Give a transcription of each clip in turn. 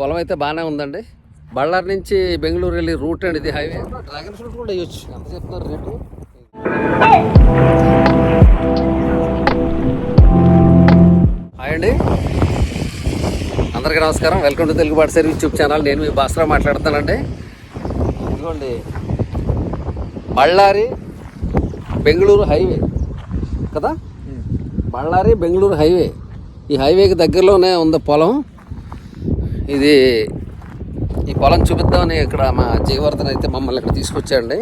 పొలం అయితే బాగానే ఉందండి. బళ్ళారి నుంచి బెంగళూరు వెళ్ళి రూట్ అండి ఇది హైవే. డ్రాగన్ ఫ్రూట్ కూడా వేయొచ్చు. ఎంత చెప్తున్నారు రేటు? హాయ్ అండి. అందరికీ నమస్కారం. వెల్కమ్ టు తెలుగు పాట సర్వీస్ యూట్యూబ్ ఛానల్. నేను మీ భాస్కర్ మాట్లాడుతానండి. ఇదిగోండి. బళ్ళారి బెంగళూరు హైవే. కదా? బళ్ళారి బెంగళూరు హైవే. ఈ హైవేకి దగ్గరలోనే ఉంది పొలం. ఇది ఈ పొలం చూపిద్దామని ఇక్కడ మా జయవర్ధన్ అయితే మమ్మల్ని ఇక్కడ తీసుకొచ్చాడండి.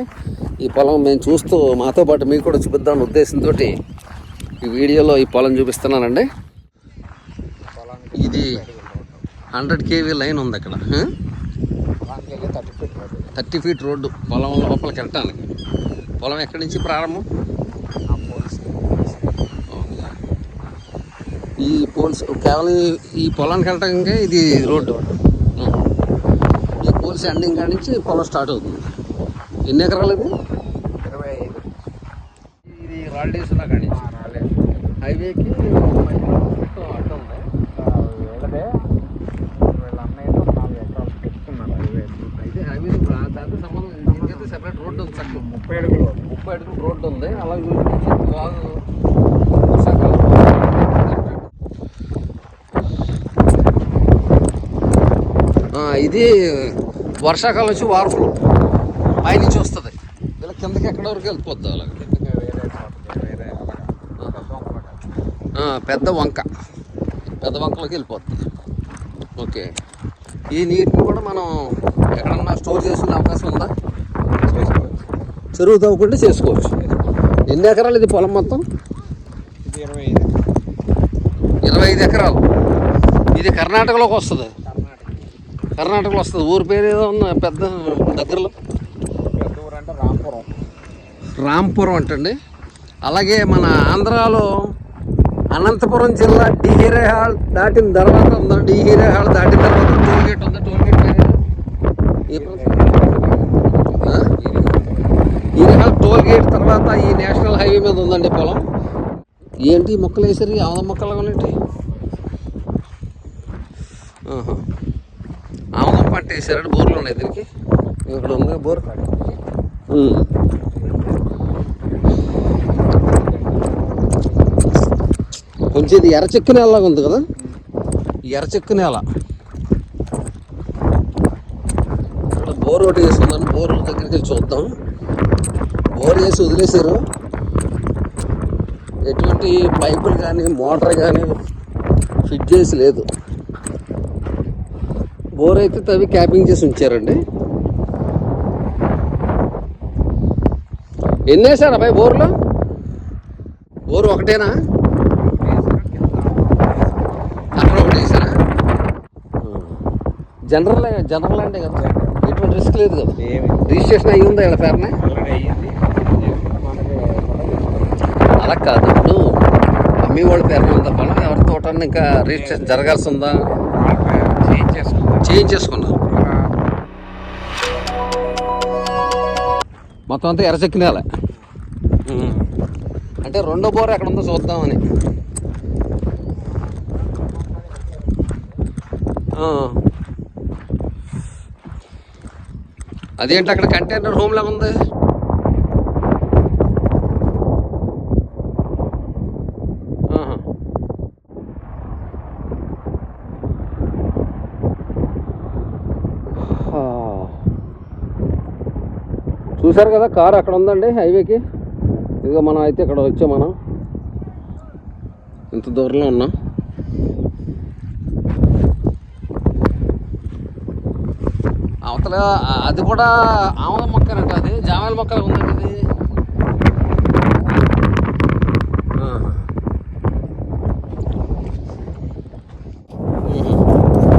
ఈ పొలం మేము చూస్తూ మాతో పాటు మీకు కూడా చూపిద్దామని ఉద్దేశంతో ఈ వీడియోలో ఈ పొలం చూపిస్తున్నానండి. ఇది హండ్రెడ్ కేవీ లైన్ ఉంది అక్కడ. Thirty feet road. పొలం లోపలికి వెళ్ళటానికి. పొలం ఎక్కడి నుంచి ప్రారంభం? ఈ పోల్స్ కేవలం ఈ- పొలానికి వెళ్ళటానికే ఇది రోడ్డు. ఈ పోల్స్ ఎండింగ్ కాడి నుంచి పొలం స్టార్ట్ అవుతుంది. ఎన్ని ఎకరాలు ఇది? ఇరవై ఐదు. ఇది రాల్డేస్ కాడి నుంచి. హైవేకి అడ్డం ఉంది. వీళ్ళదే వీళ్ళ అన్నయ్యతో నాలుగు ఎకరాలు పెట్టుకున్నారు అయితే హైవే దాంతో సంబంధం దీనికైతే సెపరేట్ రోడ్డు ఉంది ముప్పై అడుగులు. ముప్పై అడుగులు రోడ్డు ఉంది. అలాగే చూపించి బాగా వర్షాకాలం ఆ, ఇది వర్షాకాలం వచ్చి వారఫ్లో పైనుంచి వస్తుంది. ఇలా కిందకి ఎక్కడ వరకు వెళ్ళిపోద్ది అలాగ. కిందకి వేరే చోటకి వేరే అలాగా పెద్ద వంక. పెద్ద వంకలోకి వెళ్ళిపోతుంది ఓకే. ఈ నీటిని కూడా మనం ఎక్కడన్నా స్టోర్ చేసుకునే అవకాశం ఉందా? చెరువు తవ్వుకుంటే చేసుకోవచ్చు. ఎన్ని ఎకరాలు ఇది పొలం మొత్తం? ఇరవై ఐదు. ఇరవై ఐదు ఎకరాలు. ఇది కర్ణాటకలోకి వస్తుంది. కర్ణాటకలో వస్తుంది. ఊరి పేరు ఏదో ఉన్న పెద్ద దగ్గరలో. పెద్ద ఊరు అంటే రాంపురం. రాంపురం అంటండి. అలాగే మన ఆంధ్రాలో అనంతపురం జిల్లా డిహిరేహాల్ దాటిన తర్వాత ఉందా? డిహిరేహాల్ దాటిన తర్వాత టోల్ గేట్ ఉందా టోల్ గేట్? ఆ? ఈరేహాల్ టోల్ గేట్ తర్వాత ఈ నేషనల్ హైవే మీద ఉందండి పొలం. ఏంటి మొక్కలు వేసారు ఆముద మొక్కలు ఏంటి ఆహా. ఆముదం పంట వేసారండి బోర్లు ఉన్నాయి దీనికి? ఇక్కడ ఉంది బోర్. కొంచెం ఇది ఎర్రచెక్కు నేలలాగా ఉంది కదా? ఎర్రచెక్కు నేల. ఇక్కడ బోర్ ఒకటి వేసుకుందాం. బోర్ దగ్గరికి చూద్దాం. బోర్ వేసి వదిలేశారు. ఎటువంటి పైపులు కానీ మోటార్ కానీ ఫిట్ చేసి లేదు. బోర్ అయితే తవ్వి క్యాపింగ్ చేసి ఉంచారండి. ఎన్ని వేసారు అబ్బాయి బోర్లో? బోర్ ఒకటేనా? అక్కడ ఒకటి వేసారా? జనరల్ జనరల్ అంటే కదా. ఎటువంటి రిస్క్ లేదు కదా. రిజిస్ట్రేషన్ అయ్యి ఉందా ఇలా పేరునే అలా కాదు. ఇప్పుడు అమ్మి వాళ్ళ పేరున ఉందా? పొలం ఎవరి తోట ఇంకా రిజిస్ట్రేషన్ జరగాల్సి ఉందా? చేయించేసుకున్నారు మొత్తం అంతా ఎర్రచెక్కినాలే. అంటే రెండో బోర్ ఎక్కడ ఉందో చూద్దామని. అదేంటి అక్కడ కంటైనర్ హోమ్ లాగా ఉంది? చూశారు కదా కారు అక్కడ ఉందండి హైవేకి. ఇదిగో మనం అయితే ఇక్కడ వచ్చాం మనం. ఇంత దూరంలో ఉన్నాం. అవతల అది కూడా ఆమద మొక్కనంట అది జామాయిల మొక్కలు ఉందండి ఇది ఆ. ఉహు.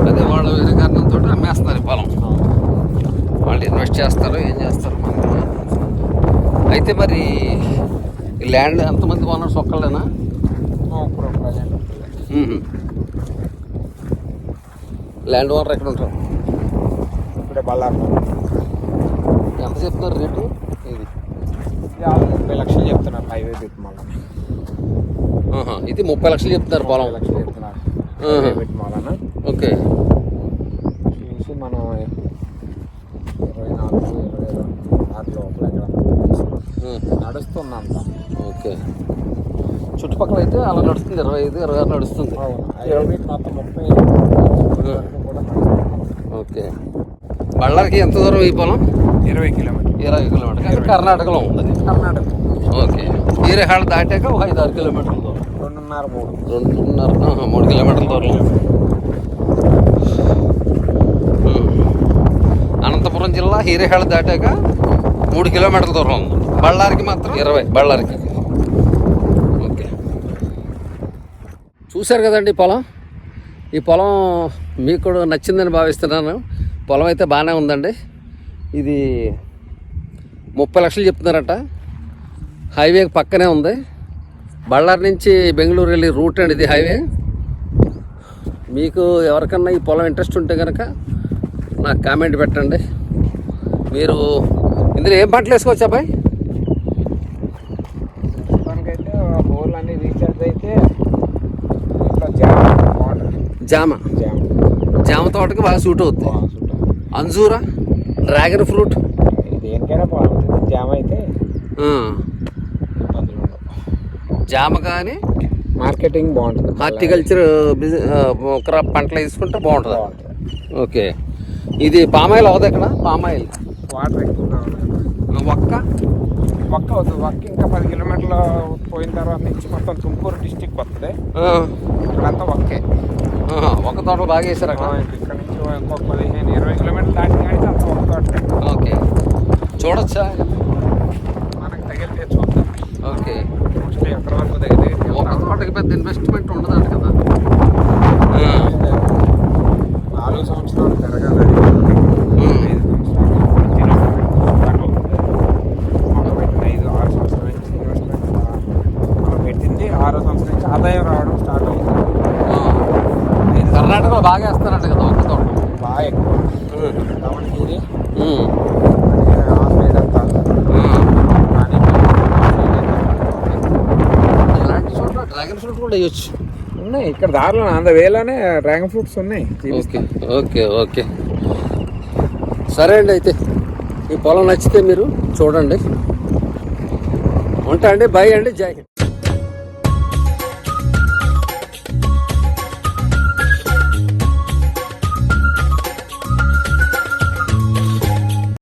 అదే వాళ్ళు వేరే కారణంతో అమ్మేస్తున్నారు ఈ పొలం వాళ్ళు ఇన్వెస్ట్ చేస్తారు ఏం చేస్తారు మనకు తెలియదు. అయితే మరి ఈ ల్యాండ్ ఎంతమంది ఓనర్స్ ఒక్కళ్ళేనా. ల్యాండ్ ఓనర్ ఎక్కడ ఉంటారు? ఇప్పుడే బళ్ళారు ఎంత చెప్తున్నారు రేటు? ఇది. ముప్పై లక్షలు చెప్తున్నారు హైవే పెట్టి మళ్ళీ ఇది ముప్పై లక్షలు చెప్తున్నారు పొలం. లక్షలు చెప్తున్నారు మళ్ళా ఓకే. ఇరవై నాలుగు ఇరవై ఎక్కడ ఉమ్, నడుస్తుంది అంత ఓకే. చుట్టుపక్కల అయితే అలా నడుస్తుంది ఇరవై ఐదు ఇరవై ఆరు నడుస్తుంది. ఓకే. బళ్ళారికి ఎంత దూరం ఈ పొలం? ఇరవై కిలోమీటర్. ఇరవై కిలోమీటర్. కర్ణాటకలో ఉంది. కర్ణాటక. ఓకే. హీరేహాళ దాటాక ఒక ఐదు ఆరు కిలోమీటర్ల దూరం. రెండున్నర మూడు. రెండున్నర మూడు కిలోమీటర్ల దూరం. అనంతపురం జిల్లా హీరేహాళ దాటాక మూడు కిలోమీటర్ల దూరం ఉంది. బళ్ళారికి మాత్రం ఇరవై బళ్ళారికి. ఓకే. చూశారు కదండి పొలం? ఈ పొలం మీకు కూడా నచ్చిందని భావిస్తున్నాను. పొలం అయితే బాగానే ఉందండి. ఇది ముప్పై లక్షలు చెప్తున్నారట. హైవే పక్కనే ఉంది. బళ్ళారి నుంచి బెంగళూరు వెళ్ళి రూట్ అండి ఇది హైవే. మీకు ఎవరికన్నా ఈ పొలం ఇంట్రెస్ట్ ఉంటే కనుక నాకు కామెంట్ పెట్టండి. మీరు ఇందులో ఏం పంటలు వేసుకోవచ్చు అబ్బాయి? అయితే జామ జామ? తోటకి బాగా సూట్ అవుతుంది అంజూరా డ్రాగన్ ఫ్రూట్. దేనికైనా జామ అయితే జామ కానీ మార్కెటింగ్ బాగుంటుంది. హార్టికల్చర్ క్రాప్ పంటలు తీసుకుంటే బాగుంటుంది. ఓకే. ఇది పామాయిల్ అవదు ఇక్కడ పామాయిల్. వాటర్ ఒక్క? ఒక్క వద్దు ఒక్క ఇంకా పది కిలోమీటర్లు పోయిన తర్వాత నుంచి మొత్తం తుమ్కూరు డిస్టిక్ వస్తుంది ఇక్కడంతా ఒక్కే. ఆహా, ఒక్క తోటలు బాగా వేసారు అక్కడ. ఇక్కడ నుంచి ఇంకొక పదిహేను ఇరవై కిలోమీటర్లు దాటి కానీ అంత ఒక్క తోటకే ఓకే. చూడొచ్చా? మనకు తగిలితే చూద్దాం. ఓకే. మోస్ట్లీ ఎక్కడ వరకు తగిలితే ఒక తోటకి పెద్ద ఇన్వెస్ట్మెంట్ ఉండదంట కదా. నాలుగు సంవత్సరాలు పెరగాలి ఉమ్. ఐదు సంవత్సరాలు స్టార్ట్ అవుతుంది మనం పెట్టిన ఐదు ఆరు సంవత్సరాల నుంచి ఇన్వెస్ట్మెంట్ మనం పెట్టింది ఆరో సంవత్సరం నుంచి ఆదాయం రావడం స్టార్ట్ అవుతుంది ఆ. కర్ణాటకలో బాగా వేస్తారంట కదా ఒక్క తోట బాగా ఎక్కువ దావణగిరి ఉమ్. ఆ సైడ్ అంతా ఆ. కానీ ఇలాంటి చోట్ల డ్రాగన్ ఫ్రూట్ కూడా వేయచ్చు ఉన్నాయి ఇక్కడ దారిలో అంద వేలానే డ్రాగన్ ఫ్రూట్స్ ఉన్నాయి ఓకే ఓకే ఓకే. సరే అండి అయితే ఈ పొలం నచ్చితే మీరు చూడండి. ఉంటా అండి బాయ్ అండి జై